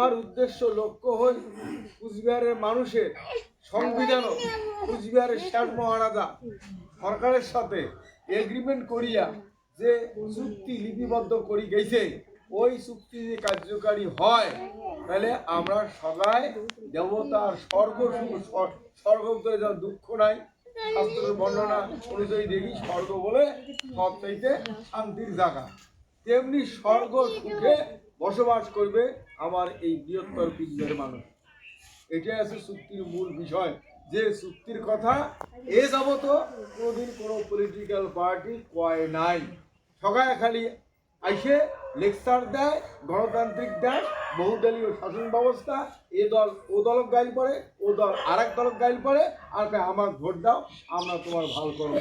আমার উদ্দেশ্য লক্ষ্য হল কুচবিহারের মানুষের সংবিধান কুচবিহারের শেষ মহারাজা সরকারের সাথে এগ্রিমেন্ট করিয়া যে চুক্তি লিপিবদ্ধ করি গেছে, ওই চুক্তি যদি কার্যকারী হয়, তাহলে আমরা সবাই দেবতার স্বর্গ স্বর্গ দুঃখ নাই, শাস্ত্রের বর্ণনা অনুযায়ী দেখি স্বর্গ বলে সব চাইতে শান্তির জায়গা। তেমনি স্বর্গ সুখে বসবাস করবে আমার এই বৃহত্তর পৃথিবীর মানুষ। এটাই আছে চুক্তির মূল বিষয়। যে চুক্তির কথা এ যাবত কোনোদিন কোনো পলিটিক্যাল পার্টি কয় নাই। সবাই খালি আইসে লেকচার দেয়, গণতান্ত্রিক দেশ, বহুদলীয় শাসন ব্যবস্থা, এ দল, ও দলক গাইল পড়ে, ও দল আর এক দলক গাইল পড়ে, আর আমার ভোট দাও, আমরা তোমার ভালো করব।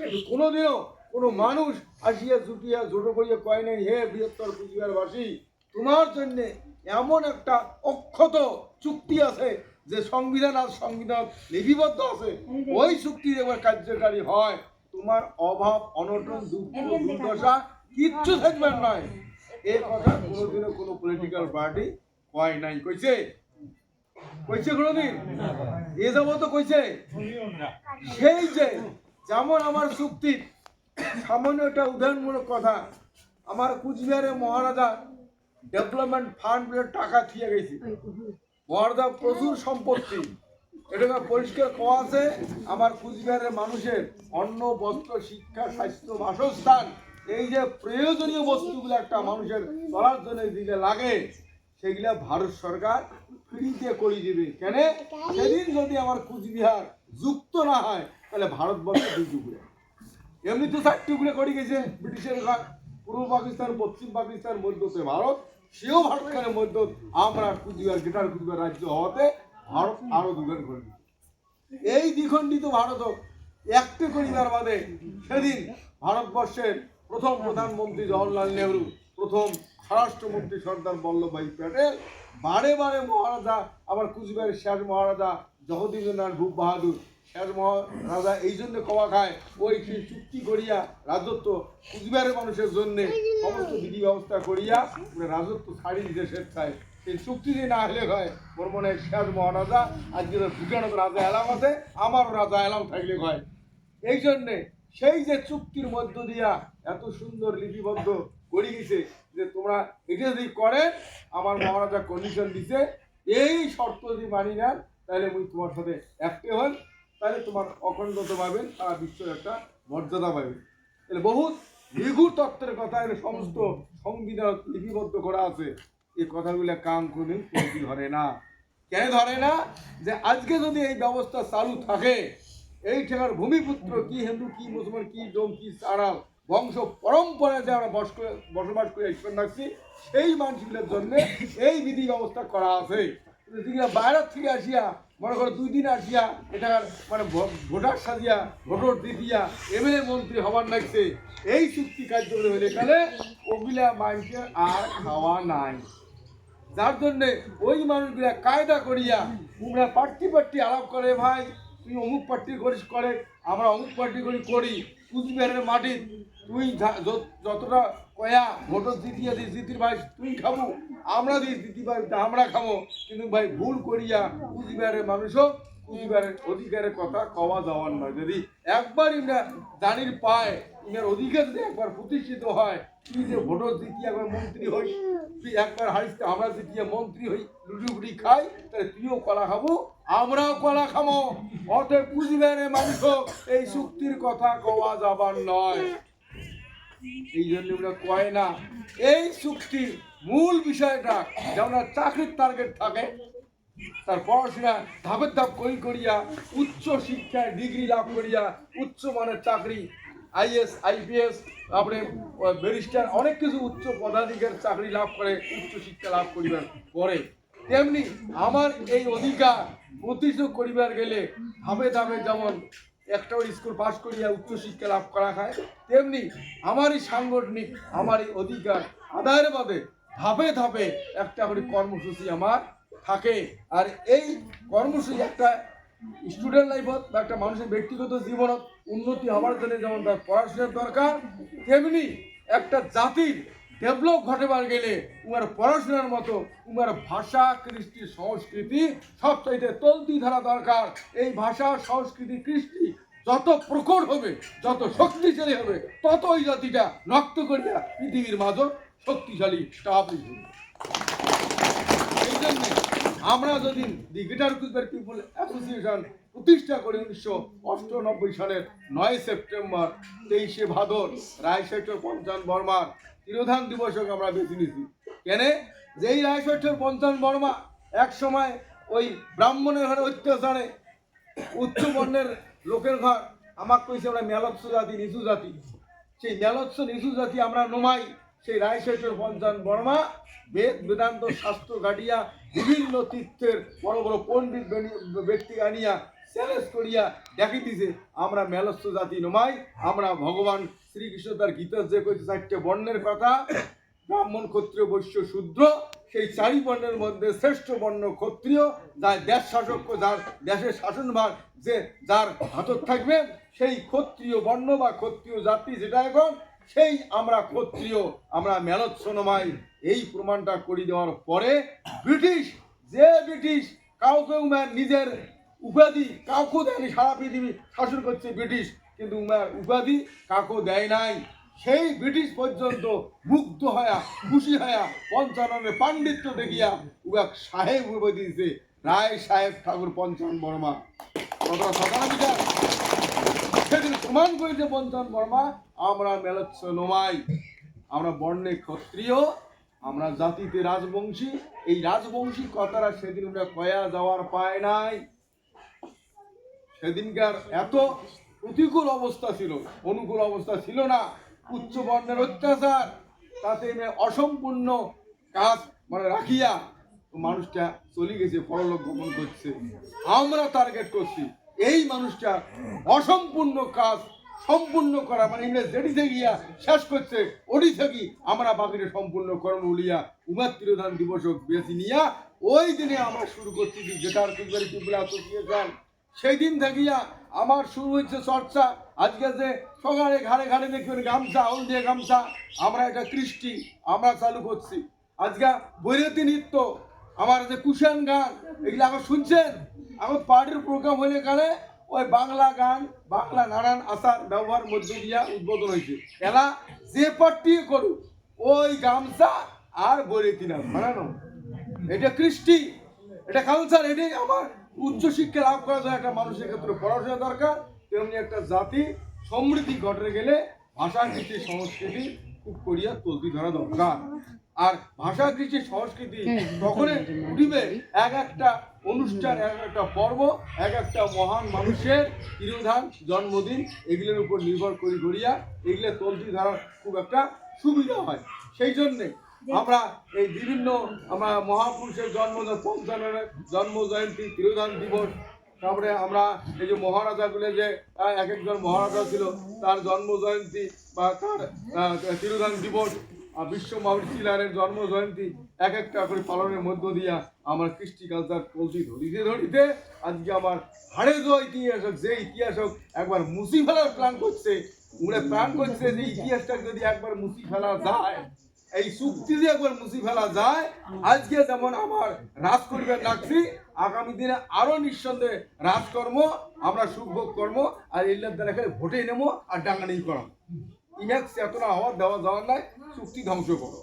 কিন্তু কোনোদিনও কোনো মানুষ আসিয়া জুটিয়া জোটো করিয়া কয় নাই, হে বৃহত্তর কুচবিহারবাসী তোমার জন্য এমন একটা অক্ষত চুক্তি আছে যে সংবিধান আর সংবিধান লিপিবদ্ধ আছে। ওই চুক্তি এবার কার্যকারী হয়। তোমার অভাব অনটন দুর্দশা কিচ্ছু থাকবে নয় এই কথা কোনোদিনও কোনো পলিটিক্যাল পার্টি কয় নাই। কইছে? কইছে কোনোদিন? এ যাব তো কইছে? সেই যে যেমন আমার চুক্তি সামান্য একটা উদাহরণমূলক কথা আমার কুচবিহারে মহারাজা ডেভেলপমেন্ট ফান্ড টাকা থিয়ে গেছে। মহারাজা প্রচুর সম্পত্তি। এটাকে পরিষ্কার কওয়া আছে, আমার কুচবিহারের মানুষের অন্ন, বস্ত্র, শিক্ষা, স্বাস্থ্য, বাসস্থান, এই যে প্রয়োজনীয় বস্তুগুলো একটা মানুষের চলার জন্য দিলে লাগে, সেগুলা ভারত সরকার ফ্রিতে করে দিবে। কেন? সেদিন যদি আমার কুচবিহার যুক্ত না হয়, তাহলে ভারতবর্ষ দুই টুকরে এমনি তো চার টুকরে করে গেছে ব্রিটিশের পূর্ব পাকিস্তান, পশ্চিম পাকিস্তান মধ্যতে ভারত। সেও ভারতখানের মধ্য আমরা কুচবিহার গেটার কুচবিহার রাজ্য হওয়াতে ভারত আরও দুগান করে এই দ্বিখণ্ডিত ভারত একটা করিবার বাদে সেদিন ভারতবর্ষের প্রথম প্রধানমন্ত্রী জওয়াহরলাল নেহরু, প্রথম স্বরাষ্ট্রমন্ত্রী সর্দার বল্লভভাই প্যাটেল, বারে বারে মহারাজা, আবার কুচবিহারের শেষ মহারাজা জগদীন্দ্রনাথ ভূপ বাহাদুর শেষ মহারাজা, এই জন্য কমা খায়। ওই সেই চুক্তি করিয়া রাজত্ব কুচবিহারের মানুষের জন্য সমস্ত বিধি ব্যবস্থা করিয়া রাজত্ব ছাড়ি দিতে স্বেচ্ছায়। সেই চুক্তি যে না হলে হয়, মোর মনে হয় শেষ মহারাজা আজকে ভুটানত রাজা এলাম আছে, আমারও রাজা এলাম থাকলে হয়। এই জন্যে সেই যে চুক্তির মধ্য দিয়া এত সুন্দর লিপিবদ্ধ করে গেছে যে তোমরা এটা যদি করে, আমার মহারাজা কন্ডিশন দিছে, এই শর্ত যদি মানি নেন, তাহলে মুই তোমার সাথে একটে হন তাহলে তোমার অখণ্ডত পাবেন সারা বিশ্বের একটা মর্যাদা পাবে। তাহলে বহুত নিগুড় তত্ত্বের কথা, এর সমস্ত সংবিধান লিপিবদ্ধ করা আছে। এই কথাগুলো কাম কোনদিন কোনদিন ধরে না। কেন ধরে না? যে আজকে যদি এই ব্যবস্থা চালু থাকে, এই ঠেকার ভূমিপুত্র কি হিন্দু, কি মুসলমান, কি ডোম কি সারাল বংশ পরম্পরায় যে আমরা বস করে- বসবাস করে, ঈশ্বর রাখছি সেই মানুষগুলোর জন্য এই বিধি ব্যবস্থা করা আছে। যেগুলা বাইরের থেকে আসিয়া মনে করো দুই দিন আসিয়া এটা মানে ভোটার সাজিয়া ভোটর দিয়া এমএলএ মন্ত্রী হবার লাগছে। এই চুক্তি কার্যকরী হলে গেলে ওগুলা মানুষের আর খাওয়া নাই। যার জন্যে ওই মানুষগুলা কায়দা করিয়া তোমরা পার্টি পার্টি আলাপ করে, ভাই তুই অমুক পার্টি করিস, করে, আমরা অমুক পার্টি করি করি। কুচবিহারের মাটি তুই যতটা কয়া ভোটর জিতিয়া দিস জিতির ভাই তুই খাব। আমরা দিস দিতি ভাই আমরা খাব। কিন্তু ভাই, ভুল করিয়া কুচবিহারের মানুষও কুচবিহারের অধিকারের কথা কওয়া যাওয়ার নয়। যদি একবার ইমরা জানির পায় ইনার অধিকার যদি একবার প্রতিষ্ঠিত হয়, তুই যে ভোটর জিতিয়া একবার মন্ত্রী হই তুই একবার হারিস আমরা জিতিয়া মন্ত্রী হই লুটুপুটি খাই, তাহলে তুইও কলা খাব, আমরাও কলা খাব। অতএব কুচবিহারের মানুষ এই চুক্তির কথা কওয়া যাবার নয়। এই জন্য ওরা কয় না, এই চুক্তির মূল বিষয়টা যেমন চাকরির টার্গেট থাকে, তার পড়াশোনা ধাপের ধাপ করি করিয়া, উচ্চ শিক্ষায় ডিগ্রি লাভ করিয়া, উচ্চ মানের চাকরি আইএস আইপিএস আপনি ব্যারিস্টার অনেক কিছু উচ্চ পদাধিকার চাকরি লাভ করে, উচ্চ শিক্ষা লাভ করিবার পরে। তেমনি আমার এই অধিকার প্রতিষ্ঠা করিবার গেলে ধাপে ধাপে যেমন একটা স্কুল পাশ করিয়া উচ্চশিক্ষা লাভ করা হয়। তেমনি আমারই সাংগঠনিক আমার এই অধিকার, আদায়ের বাদে ধাপে ধাপে একটা করে কর্মসূচি আমার থাকে। আর এই কর্মসূচি একটা স্টুডেন্ট লাইফত বা একটা মানুষের ব্যক্তিগত জীবনত উন্নতি হওয়ার জন্য যেমন তার পড়াশোনার দরকার, তেমনি একটা জাতির ডেভেলপ ঘটেবার গেলে উমার পড়াশোনার মতো, উমার ভাষা, কৃষ্টি, সংস্কৃতি সব চাইতে তলতি ধরা দরকার। এই ভাষা, সংস্কৃতি, কৃষ্টি যত প্রকট হবে, যত শক্তিশালী হবে তত ওই জাতিটা নক্ত করিয়া পৃথিবীর মাঝে শক্তিশালী স্টাবলিশ হবে এই জন্যে আমরা যদি the guitar Kuiper people association প্রতিষ্ঠা করি উনিশশো অষ্টানব্বই সালের নয় সেপ্টেম্বর তেইশে ভাদর রায়শেখর পঞ্চান বর্মার তিরোধান দিবসকে আমরা বেছে নিয়েছি। কেন? যেই রায়শেখর পঞ্চান বর্মা এক সময় ওই ব্রাহ্মণের ঘরে অত্যাচারে উচ্চ বর্ণের লোকের ঘর আমার কইছে আমরা মেলৎস জাতি, নিচু জাতি। সেই মেলৎস নিচু জাতি আমরা নমাই সেই রায়শেখর পঞ্চান বর্মা, বেদ, বেদান্ত শাস্ত্র গাড়িয়া বিভিন্ন তীর্থের বড় বড় পণ্ডিত ব্যক্তি আনিয়া চ্যালেঞ্জ করিয়া দেখিতেছে, আমরা মেলস্য জাতি নমাই, আমরা ভগবান শ্রীকৃষ্ণ তার গীতা যে কইছে চারটে বর্ণের কথা, ব্রাহ্মণ, ক্ষত্রিয়, বৈশ্য, শূদ্র, সেই চারি বর্ণের মধ্যে শ্রেষ্ঠ বর্ণ ক্ষত্রিয়, যার দেশ শাসক যার দেশের শাসনভার যে যার হাতত থাকবে, সেই ক্ষত্রিয় বর্ণ বা ক্ষত্রিয় জাতি যেটা এখন, সেই আমরা ক্ষত্রিয়, আমরা মেলত এই প্রমাণটা করে দেওয়ার পরে ব্রিটিশ, যে ব্রিটিশ কাউকে নিজের উপাধি, কাউকে দেয়নি সারা পৃথিবী শাসন করছে ব্রিটিশ কিন্তু উমার উপাধি কাউকে দেয় নাই। সেই ব্রিটিশ পর্যন্ত মুগ্ধ হয়া, খুশি হয়া পঞ্চাননের পাণ্ডিত্য দেখিয়া উগাক সাহেব উপাধি দিয়েছে রায় সাহেব ঠাকুর পঞ্চান বর্মা। সেদিন প্রমাণ করেছে পঞ্চান বর্মা, আমরা মেলচ্ছ নমাই। আমরা বর্ণে ক্ষত্রিয়, আমরা জাতিতে রাজবংশী। এই রাজবংশী কথাটা সেদিন ওরা কয়া যাওয়ার পায় নাই। সেদিনকার এত প্রতিকূল অবস্থা ছিল, অনুকূল অবস্থা ছিল না। উচ্চ বর্ণের অত্যাচার, তাতে অসম্পূর্ণ কাজ মানে রাখিয়া মানুষটা চলে গেছে, পরলোক গমন করছে। আমরা টার্গেট করছি, এই মানুষটা অসম্পূর্ণ কাজ সম্পূর্ণ করা মানে ইংরেজ যেটিতে গিয়া শেষ করছে ওটি থেকে আমরা বাকিটা সম্পূর্ণ করণ উলিয়া উমার তিরোধান দিবস বেশি নিয়া ওই দিনে আমরা শুরু করছি যে গেটার কুলবারি পিপুল অ্যাসোসিয়েশন সেই দিন থাকিয়া আমার শুরু হয়েছে চর্চা। আজকে যে সকালে ঘাড়ে ঘাড়ে দেখবেন গামছা আউল দিয়ে গামছা, আমরা এটা কৃষ্টি, আমরা চালু করছি। আজকে বৈরতি নৃত্য, আমার যে কুশান গান, এগুলো এখন শুনছেন? এখন পার্টির প্রোগ্রাম হইলে কালে ওই বাংলা গান, বাংলা নানান আচার ব্যবহার মধ্য দিয়া উদ্বোধন হয়েছে। এলা যে পার্টি করুক, ওই গামছা আর বৈরতি না বানানো। এটা কৃষ্টি, এটা কালচার এটাই আমার উচ্চ শিক্ষা লাভ করার জন্য একটা মানুষের ক্ষেত্রে পড়াশোনা দরকার তেমনি একটা জাতি সমৃদ্ধি ঘটে গেলে ভাষা কৃষি সংস্কৃতি খুব করিয়া তুলতি ধরা দরকার। আর ভাষা কৃষি সংস্কৃতি তখনই উঠিবে এক একটা অনুষ্ঠান এক একটা পর্ব এক একটা মহান মানুষের তিরোধান জন্মদিন এগুলোর উপর নির্ভর করি করিয়া এগুলো তলতি ধরার খুব একটা সুবিধা হয়। সেই জন্যে আমরা এই বিভিন্ন আমরা মহাপুরুষের জন্ম পঞ্চাননের জন্ম জয়ন্তী তিরোধান দিবস, তারপরে আমরা এই যে মহারাজাগুলো যে এক একজন মহারাজা ছিল, তার জন্ম জয়ন্তী বা তার তিরোধান দিবস বিশ্ব মহাবীর জন্ম জয়ন্তী এক একটা করে পালনের মধ্য দিয়া আমার কৃষ্টি কালচার চলতি ধরিতে ধরিতে আজকে আমার হাড়ে যে ইতিহাস হোক যে ইতিহাস হোক একবার মুছি ফেলার প্ল্যান করছে, উনি প্ল্যান করছে যে ইতিহাসটা যদি একবার মুছি ফেলা যায় এই চুক্তি দিয়ে একবার মুছি ফেলা যায়, আজকে যেমন আমার রাজ করিবার লাগছি আগামী দিনে আরও নিঃসন্দেহে রাজকর্ম, আমরা সুখভোগ কর্ম আর এখানে ভোটে নেব, আর ডাঙ্গানি করাম ইমেজ চেতনা হওয়ার, দেওয়া যাওয়ার নাই, চুক্তি ধ্বংস করো।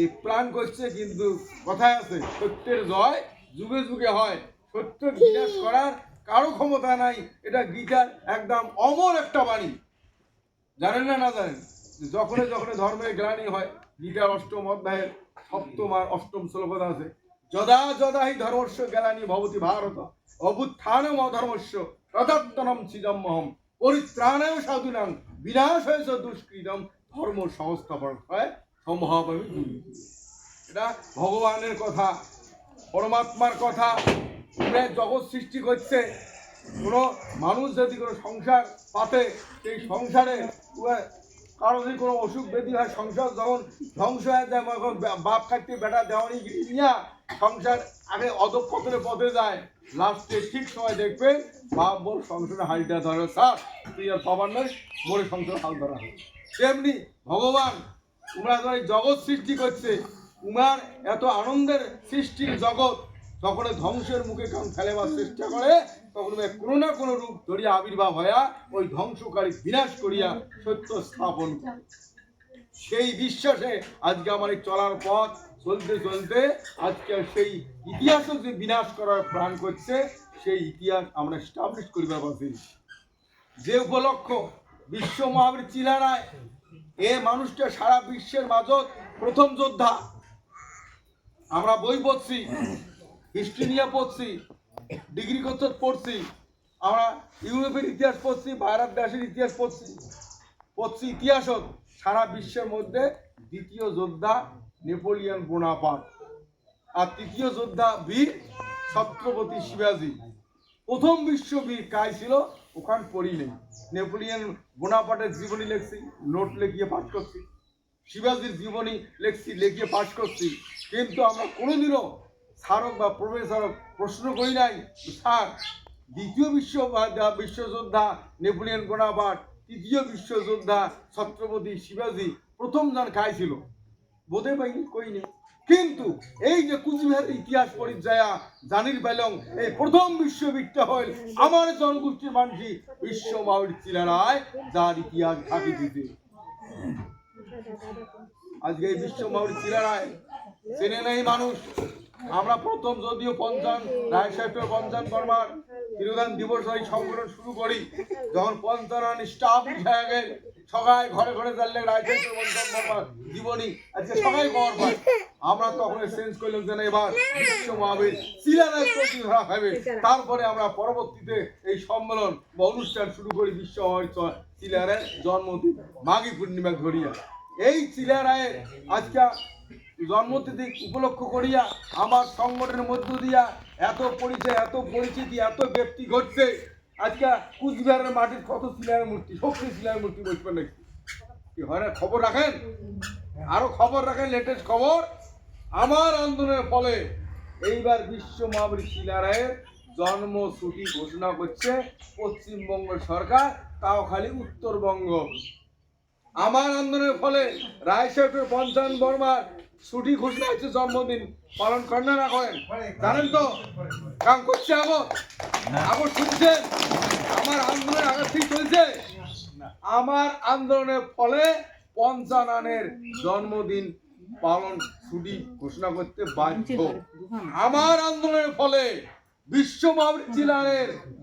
এই প্রাণ করছে কিন্তু কথায় আছে, সত্যের জয় যুগে যুগে হয়। সত্য বিনাশ করার কারও ক্ষমতা নাই, এটা গীতার একদম অমর একটা বাণী। জানেন না না জানেন? যে যখনই যখনই ধর্মের গ্লানি হয় গীতার অষ্টম অধ্যায়ের সপ্তম আর অষ্টম শ্লোকতা আছে। যদা যদা হি ধর্মস্য গ্লানি ভবতি ভারত অবুত্থানম অধর্মস্য তদাত্তনম চিদম্মহম পরিত্রাণায় সাধুনাং বিনাশ হয়েছে দুষ্কৃতম, ধর্ম সংস্থাপন হয় সম্ভব এটা ভগবানের কথা, পরমাত্মার কথা জগৎ সৃষ্টি করছে। কোনো মানুষ যদি কোনো সংসার পাতে, সেই সংসারে কারও যদি কোনো অসুখ ব্যাধি হয়, সংসার যখন ধ্বংস হয়ে যায় তখন বাপ কাটতে বেটা দেওয়ানি নিয়া সংসার আগে অধপতনে পথে যায়। লাস্টে ঠিক সময় দেখবেন বাপ বল সংসারে হালটা ধরে, স্যার। তুই আর পাবার নয় মোরে সংসার হাল ধরা হয় তেমনি ভগবান যখন জগৎ সৃষ্টি করছে। উমার এত আনন্দের সৃষ্টির জগৎ যখন এ ধ্বংসের মুখে কাম ফেলেবার চেষ্টা করে, তখন কোনো না কোনো রূপ ধরিয়া আবির্ভাব হইয়া ওই ধ্বংসকারী বিনাশ করিয়া সত্য স্থাপন করে। সেই বিশ্বাসে আজকে আমার চলার পথ চলতে চলতে আজকে সেই ইতিহাসও যে বিনাশ করার প্রাণ করছে, সেই ইতিহাস আমরা স্টাবলিশ করিবার পারছি যে উপলক্ষ বিশ্ব মহাবীর চিলারায় এ মানুষটা সারা বিশ্বের মাঝত প্রথম যোদ্ধা। আমরা বই পড়ছি হিস্ট্রি নিয়ে পড়ছি ডিগ্রি করতে পড়ছি, আমরা ইউরোপের ইতিহাস পড়ছি, ভারত দেশের ইতিহাস পড়ছি পড়ছি ইতিহাসত সারা বিশ্বের মধ্যে দ্বিতীয় যোদ্ধা নেপোলিয়ন বোনাপাট আর তৃতীয় যোদ্ধা বীর ছত্রপতি শিবাজি। প্রথম বিশ্ববীর কায় ছিল, ওখান পড়ি নেই নেপোলিয়ন বোনাপাটের জীবনী লেখছি, নোট লেখিয়ে পাঠ করছি। শিবাজির জীবনী লেখছি, লেখিয়ে পাঠ করছি। কিন্তু আমরা কোনোদিনও স্মারক বা প্রফেসরক প্রশ্ন করি নাই। স্যার, দ্বিতীয় বিশ্ব বিশ্বযোদ্ধা নেপোলিয়ন বোনাপাট তৃতীয় বিশ্বযোদ্ধা ছত্রপতি শিবাজি প্রথম জন খাই ছিল বোধে পাইনি কইনি কিন্তু এই যে কুচবিহারের ইতিহাস পরিচয়া, জানির বেলং এই প্রথম বিশ্ববিদ্যা হইল আমার জনগোষ্ঠীর মানুষই বিশ্ব মাউর চিলারায়, যার ইতিহাস থাকি দিতে। আজকে এই বিশ্ব মাউর চিলারায় চেনে নেই মানুষ। আমরা প্রথম যদিও পঞ্চান, রায় সাহেব পঞ্চান বর্মার তিরোধান দিবস এই সংগঠন শুরু করি। যখন পঞ্চান স্টাফ গেল সবাই ঘরে ঘরে জানলে রায় সাহেব পঞ্চান বর্মার জীবনী আজকে সবাই খবর পায় আমরা তখন চেঞ্জ করলাম যে এবার বিশ্ব মহাবীর চিলারায় প্রতি ধরা হবে। তারপরে আমরা পরবর্তীতে এই সম্মেলন বা অনুষ্ঠান শুরু করি বিশ্ব মহাবীর চিলারায় জন্মদিন, মাঘী পূর্ণিমা ধরিয়া এই চিলারায়ের আজকে জন্মতিথি উপলক্ষ করিয়া আমার সংগঠনের মধ্য দিয়া এত পরিচয়, এত পরিচিতি, এত ব্যক্তি ঘটছে। আজকে কুচবিহারের মাটির কত শিলার মূর্তি শক্তি শিলার মূর্তি বসবেন নাকি? কি হয় না? খবর রাখেন? আরও খবর রাখেন লেটেস্ট খবর। আমার আন্দোলনের ফলে এইবার বিশ্ব মহাবীর শিলারায়ের জন্ম ছুটি ঘোষণা করছে পশ্চিমবঙ্গ সরকার, তাও খালি উত্তরবঙ্গ। আমার আন্দোলনের ফলে রায় সাহেবের পঞ্চান বর্মার ছুটি ঘোষণা হয়েছে জন্মদিন পালন করেন না করেন জানেন তো কাম করছে আগর আগর শুনছেন আমার আন্দোলনের আগের থেকে চলছে। আমার আন্দোলনের ফলে পঞ্চাননের জন্মদিন পালন ছুটি ঘোষণা করতে বাধ্য। আমার আন্দোলনের ফলে বিশ্ব জেলার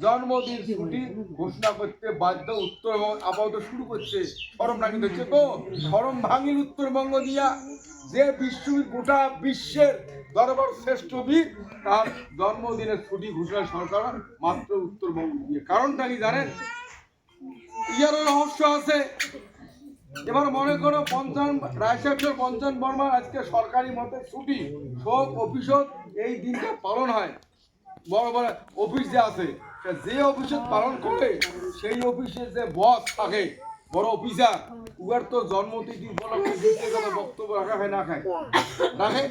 জন্মদিন ছুটি ঘোষণা করতে বাধ্য উত্তরবঙ্গ আপাতত শুরু করছে সরম নাকি হচ্ছে। তো সরম ভাঙিল উত্তরবঙ্গ দিয়া যে বিশ্ববীর গোটা বিশ্বের দরবার শ্রেষ্ঠ বীর, তার জন্মদিনের ছুটি ঘোষণা সরকার মাত্র উত্তরবঙ্গ দিয়ে। কারণটা কি জানেন? ইয়ারও রহস্য আছে। এবার মনে করো পঞ্চান রায়সাহেবের পঞ্চান বর্মার আজকে সরকারি মতে ছুটি, শোক অফিসত এই দিনটা পালন হয়। বড় বড় অফিস যে আছে যে অফিসে পালন করে, সেই অফিসে যে বস থাকে, বড় অফিসার উয়ার তো জন্মতিথি উপলক্ষে ব্যক্তিগত বক্তব্য রাখা হয় না খায় রাখে?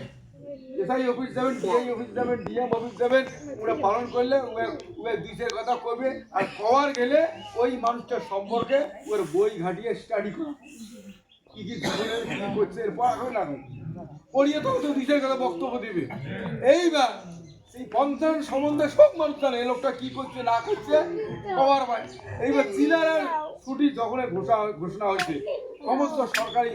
এসআই অফিস যাবেন ডিআই অফিস যাবেন ডিএম অফিস যাবেন ওরা পালন করলে ওর দুইশের কথা কবে আর কবার গেলে ওই মানুষটার সম্পর্কে ওর বই ঘাটিয়ে স্টাডি করে কি কি করছে, এরপর এখন না পড়িয়ে তো দুইশের কথা বক্তব্য দিবে। এইবার সম্বন্ধে সব মানুষ জানে, এই লোকটা কি করছে, না করছে, কবার এইবার ছুটি যখন ঘোষণা হয়েছে, সমস্ত সরকারি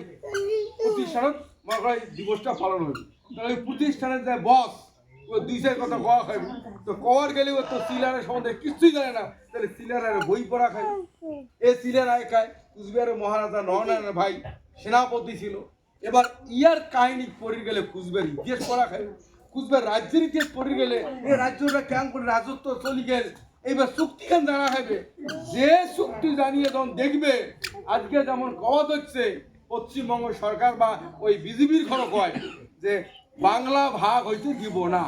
মনে দিবসটা পালন হয়েছে। তাহলে প্রতিষ্ঠানের যে বস ও কথা তো গেলে ও তো সিলারের সম্বন্ধে কিছুই জানে না। তাহলে সিলারের বই পড়া খায়। এ সিলার আয় খায়। কুচবিহারের মহারাজা নরনারায়ণ ভাই সেনাপতি ছিল। এবার ইয়ার কাহিনী পড়ে গেলে কুচবিহার ইতিহাস পড়া খায়। কুচবিহার রাজ্যের ইতিহাস পড়ে গেলে এই রাজ্যটা কেমন করে রাজত্ব চলে গেল এইবার চুক্তি কেন জানা হবে? যে চুক্তি জানিয়ে যখন দেখবে, আজকে যেমন কওয়াত হচ্ছে, পশ্চিমবঙ্গ সরকার বা ওই বিজেপির ঘর কয় যে, বাংলা ভাগ হইতে দিব না।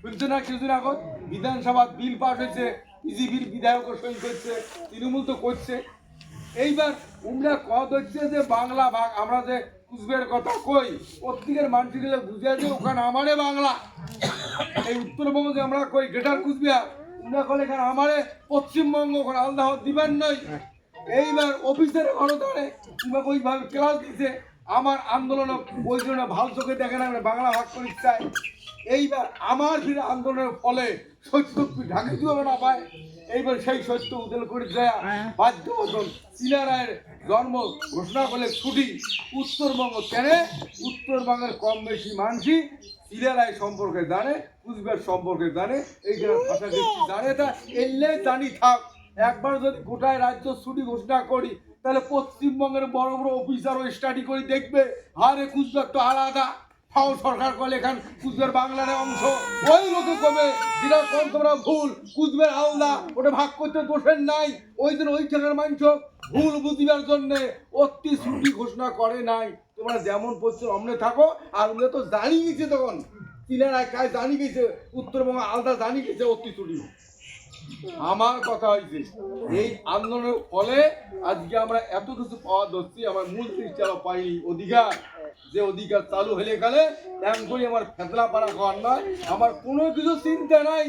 শুনছে না কিছুদিন আগত? বিধানসভা বিল পাস হয়েছে, বিজেপির বিধায়ক সই করছে তৃণমূল তো করছে। এইবার উমরা কত হচ্ছে যে, বাংলা ভাগ, আমরা যে কুচবিহারের কথা কই? প্রত্যেকের মানুষগুলো বুঝে যে ওখানে আমারে বাংলা। এই উত্তরবঙ্গ আমরা কই, গ্রেটার কুচবিহার? উমরা কলে এখানে আমারে পশ্চিমবঙ্গ ওখানে আলাদা দিবেন নয় এইবার অফিসের ঘরে ধরে কিংবা ওইভাবে ক্লাস দিছে। আমার আন্দোলন ওই জন্য ভালো চোখে দেখে না বাংলা ভাগ করে চাই এইবার আমার ফিরে আন্দোলনের ফলে সত্য ঢাকা দিও না পায়? এইবার সেই সত্য উদল করে দেয়া বাধ্য মতন চীনারায়ের জন্ম ঘোষণা করলে ছুটি। উত্তরবঙ্গ কেন? উত্তরবঙ্গের কম বেশি মানুষই চিলারায় সম্পর্কে জানে কুচবিহার সম্পর্কে জানে এই ভাষা জানে তা। এলে জানি থাক একবার যদি গোটায় রাজ্য ছুটি ঘোষণা করি তাহলে পশ্চিমবঙ্গের বড় বড় অফিসারও স্টাডি করে দেখবে। আরে কুচবিহার তো আলাদা। সরকার এখান বাংলার অংশ। ওই কবে? কম তোমরা ভুল কুচবিহার আলাদা ওটা ভাগ করতে দোষের নাই। ওই দিন ওই জায়গার মানুষ ভুল বুঝিবার জন্যে অতি ছুটি ঘোষণা করে নাই। তোমরা যেমন পড়ছো অমনে থাকো, আর ওগুলো তো জানি গেছে তখন। চীনের কাজ জানি গেছে, উত্তরবঙ্গ আলাদা জানি গেছে অতি ছুটি আমার কথা হয়েছে এই আন্দোলনের ফলে আজকে আমরা এত কিছু পাওয়া ধরছি, আমার মূল জিনিসটা পাইনি, অধিকার। যে অধিকার চালু হলে গেলে তেমন করে আমার ফেতলা পাড়া খাওয়ার নয়, আমার কোনো কিছু চিন্তা নাই।